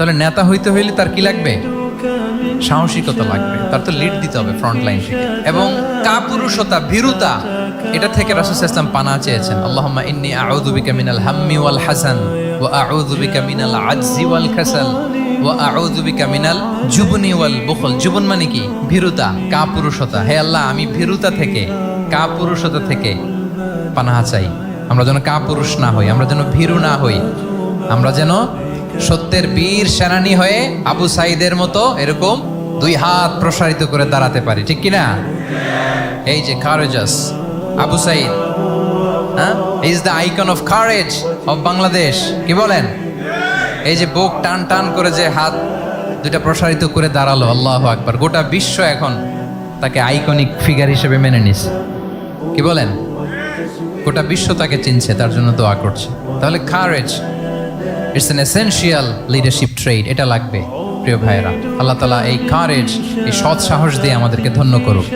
তাহলে নেতা হইতে হইলে তার কি লাগবে? সাহসিকতা লাগবে। তার তো লিড দিতে হবে ফ্রন্ট লাইন থেকে। এবং কাপুরুষতা, ভীরুতা, এটা থেকে রাসূল ইসলাম পানা চেয়েছেন। আল্লাহুম্মা ইন্নী আউযু বিকা মিনাল হাম্মি ওয়াল হাসান ওয়া আউযু বিকা মিনাল আজজি ওয়াল কাসাল ওয়া আউযু বিকা মিনাল জুবনি ওয়াল বুখল। জুবন মানে কি? ভীরুতা, কাপুরুষতা। হে আল্লাহ, আমি ভীরুতা থেকে, কাপুরুষতা থেকে পানাহা চাই। আমরা যেন কাপুরুষ না হই, আমরা যেন ভীরু না হই। আমরা যেন সত্যের বীর সেনানী হয়ে আবু সাইদের মতো এরকম দুই হাত প্রসারিত করে দাঁড়াতে পারি, ঠিক কিনা? এই যে কারেজাস আবু সাইদ হ্যাঁ? Is the icon of courage of Bangladesh কি বলেন? এই যে বুক টান টান করে যে হাত দুইটা প্রসারিত করে দাঁড়াল, আল্লাহ আকবার, গোটা বিশ্ব এখন তাকে আইকনিক ফিগার হিসেবে মেনে নিছে, কি বলেন? গোটা বিশ্ব তাকে চিনছে, তার জন্য দোয়া করছে। তাহলে courage it's an essential leadership trait এটা লাগবে, প্রিয় ভাইয়েরা। আল্লাহ তালা এই কারেজ এই সৎ সাহস দিয়ে আমাদেরকে ধন্য করুক।